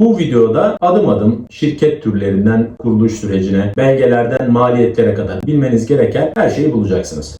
Bu videoda adım adım şirket türlerinden kuruluş sürecine, belgelerden maliyetlere kadar bilmeniz gereken her şeyi bulacaksınız.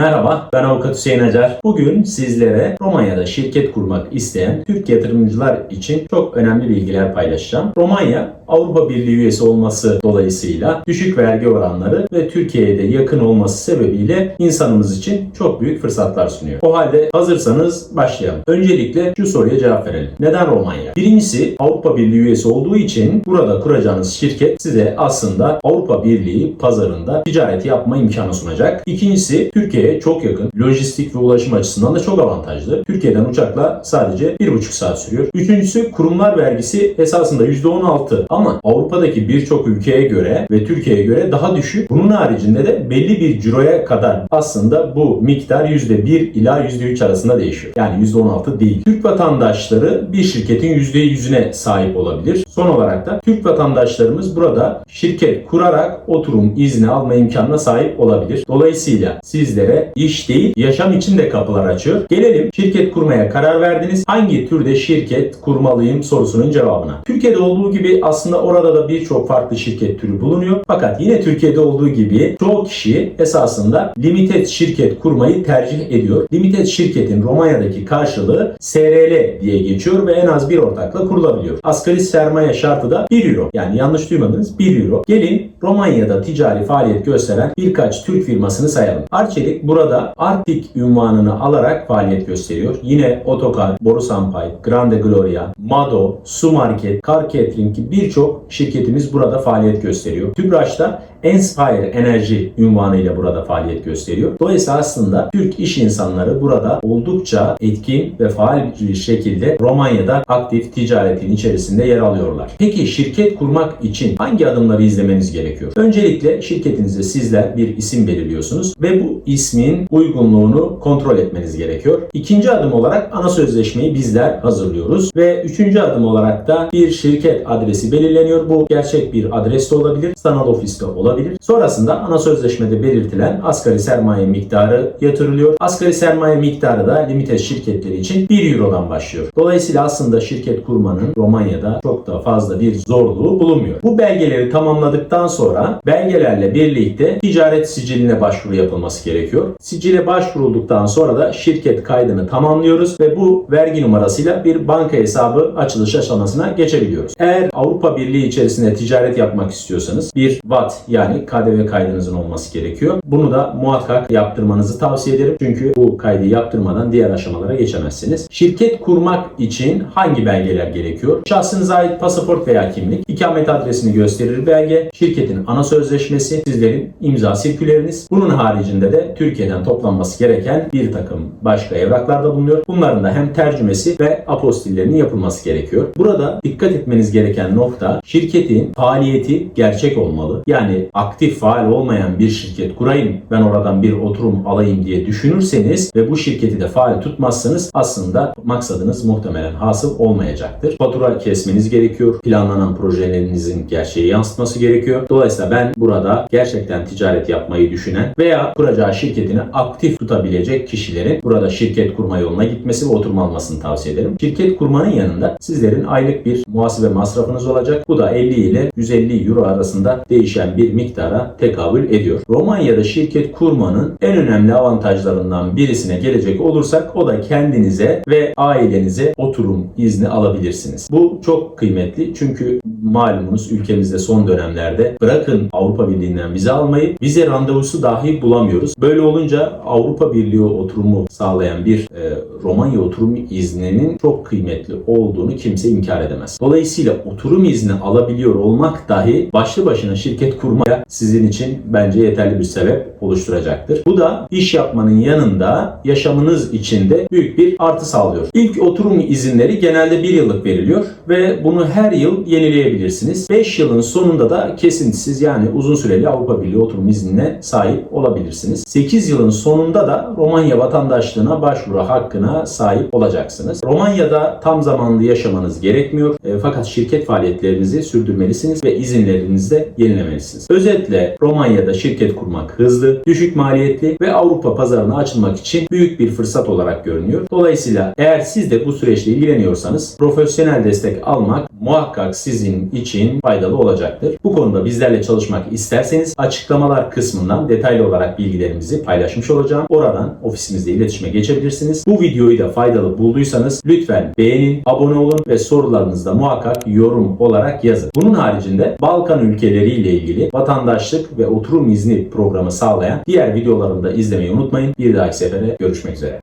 Merhaba, ben Avukat Hüseyin Acar. Bugün sizlere Romanya'da şirket kurmak isteyen Türk yatırımcılar için çok önemli bilgiler paylaşacağım. Romanya, Avrupa Birliği üyesi olması dolayısıyla düşük vergi oranları ve Türkiye'ye de yakın olması sebebiyle insanımız için çok büyük fırsatlar sunuyor. O halde hazırsanız başlayalım. Öncelikle şu soruya cevap verelim. Neden Romanya? Birincisi Avrupa Birliği üyesi olduğu için burada kuracağınız şirket size aslında Avrupa Birliği pazarında ticaret yapma imkanı sunacak. İkincisi Çok yakın. Lojistik ve ulaşım açısından da çok avantajlı. Türkiye'den uçakla sadece 1,5 saat sürüyor. Üçüncüsü kurumlar vergisi esasında %16 ama Avrupa'daki birçok ülkeye göre ve Türkiye'ye göre daha düşük. Bunun haricinde de belli bir ciroya kadar aslında bu miktar %1 ila %3 arasında değişiyor. Yani %16 değil. Türk vatandaşları bir şirketin %100'üne sahip olabilir. Son olarak da Türk vatandaşlarımız burada şirket kurarak oturum izni alma imkanına sahip olabilir. Dolayısıyla sizlere iş değil yaşam için de kapılar açıyor. Gelelim şirket kurmaya karar verdiniz. Hangi türde şirket kurmalıyım sorusunun cevabına. Türkiye'de olduğu gibi aslında orada da birçok farklı şirket türü bulunuyor. Fakat yine Türkiye'de olduğu gibi çoğu kişi esasında limited şirket kurmayı tercih ediyor. Limited şirketin Romanya'daki karşılığı SRL diye geçiyor ve en az bir ortakla kurulabiliyor. Asgari sermaye şartı da 1 euro. Yani yanlış duymadınız 1 euro. Gelin Romanya'da ticari faaliyet gösteren birkaç Türk firmasını sayalım. Arçelik burada Arctic ünvanını alarak faaliyet gösteriyor. Yine Otokar, Borusampay, Grande Gloria, Mado, Su Market, Car Catering gibi birçok şirketimiz burada faaliyet gösteriyor. Tüpraş'ta Enspire Enerji ünvanıyla burada faaliyet gösteriyor. Dolayısıyla aslında Türk iş insanları burada oldukça etkin ve faal bir şekilde Romanya'da aktif ticaretin içerisinde yer alıyorlar. Peki şirket kurmak için hangi adımları izlemeniz gerekiyor? Öncelikle şirketinizde sizler bir isim belirliyorsunuz ve bu ismin uygunluğunu kontrol etmeniz gerekiyor. İkinci adım olarak ana sözleşmeyi bizler hazırlıyoruz ve üçüncü adım olarak da bir şirket adresi belirleniyor. Bu gerçek bir adres de olabilir, sanal ofiste olabilir. Sonrasında ana sözleşmede belirtilen asgari sermaye miktarı yatırılıyor. Asgari sermaye miktarı da limited şirketleri için 1 Euro'dan başlıyor. Dolayısıyla aslında şirket kurmanın Romanya'da çok da fazla bir zorluğu bulunmuyor. Bu belgeleri tamamladıktan sonra belgelerle birlikte ticaret siciline başvuru yapılması gerekiyor. Sicile başvurulduktan sonra da şirket kaydını tamamlıyoruz ve bu vergi numarasıyla bir banka hesabı açılış aşamasına geçebiliyoruz. Eğer Avrupa Birliği içerisinde ticaret yapmak istiyorsanız bir VAT yani KDV kaydınızın olması gerekiyor. Bunu da muhakkak yaptırmanızı tavsiye ederim. Çünkü bu kaydı yaptırmadan diğer aşamalara geçemezsiniz. Şirket kurmak için hangi belgeler gerekiyor? Şahsınıza ait pasaport veya kimlik, ikamet adresini gösterir belge, şirketin ana sözleşmesi, sizlerin imza sirküleriniz. Bunun haricinde de Türkiye'den toplanması gereken bir takım başka evraklar da bulunuyor. Bunların da hem tercümesi ve apostillerinin yapılması gerekiyor. Burada dikkat etmeniz gereken nokta şirketin faaliyeti gerçek olmalı. Yani aktif faal olmayan bir şirket kurayım ben oradan bir oturum alayım diye düşünürseniz ve bu şirketi de faal tutmazsanız aslında maksadınız muhtemelen hasıl olmayacaktır. Fatura kesmeniz gerekiyor. Planlanan projelerinizin gerçeği yansıtması gerekiyor. Dolayısıyla ben burada gerçekten ticaret yapmayı düşünen veya kuracağı şirketini aktif tutabilecek kişilerin burada şirket kurma yoluna gitmesi ve oturum almasını tavsiye ederim. Şirket kurmanın yanında sizlerin aylık bir muhasebe masrafınız olacak. Bu da 50 ile 150 euro arasında değişen bir miktara tekabül ediyor. Romanya'da şirket kurmanın en önemli avantajlarından birisine gelecek olursak o da kendinize ve ailenize oturum izni alabilirsiniz. Bu çok kıymetli çünkü malumunuz ülkemizde son dönemlerde bırakın Avrupa Birliği'nden vize almayı vize randevusu dahi bulamıyoruz. Böyle olunca Avrupa Birliği oturumu sağlayan bir e, Romanya oturum izninin çok kıymetli olduğunu kimse inkar edemez. Dolayısıyla oturum izni alabiliyor olmak dahi başlı başına şirket kurmaya sizin için bence yeterli bir sebep oluşturacaktır. Bu da iş yapmanın yanında yaşamınız için de büyük bir artı sağlıyor. İlk oturum izinleri genelde bir yıllık veriliyor ve bunu her yıl yenileyebilirsiniz bekleyebilirsiniz. 5 yılın sonunda da kesintisiz yani uzun süreli Avrupa Birliği oturum iznine sahip olabilirsiniz. 8 yılın sonunda da Romanya vatandaşlığına başvuru hakkına sahip olacaksınız. Romanya'da tam zamanlı yaşamanız gerekmiyor. E, fakat şirket faaliyetlerinizi sürdürmelisiniz ve izinlerinizi de yenilemelisiniz. Özetle Romanya'da şirket kurmak hızlı, düşük maliyetli ve Avrupa pazarına açılmak için büyük bir fırsat olarak görünüyor. Dolayısıyla eğer siz de bu süreçle ilgileniyorsanız profesyonel destek almak muhakkak sizin için faydalı olacaktır. Bu konuda bizlerle çalışmak isterseniz açıklamalar kısmından detaylı olarak bilgilerimizi paylaşmış olacağım. Oradan ofisimizde iletişime geçebilirsiniz. Bu videoyu da faydalı bulduysanız lütfen beğenin, abone olun ve sorularınızı da muhakkak yorum olarak yazın. Bunun haricinde Balkan ülkeleriyle ilgili vatandaşlık ve oturum izni programı sağlayan diğer videolarımı da izlemeyi unutmayın. Bir dahaki sefere görüşmek üzere.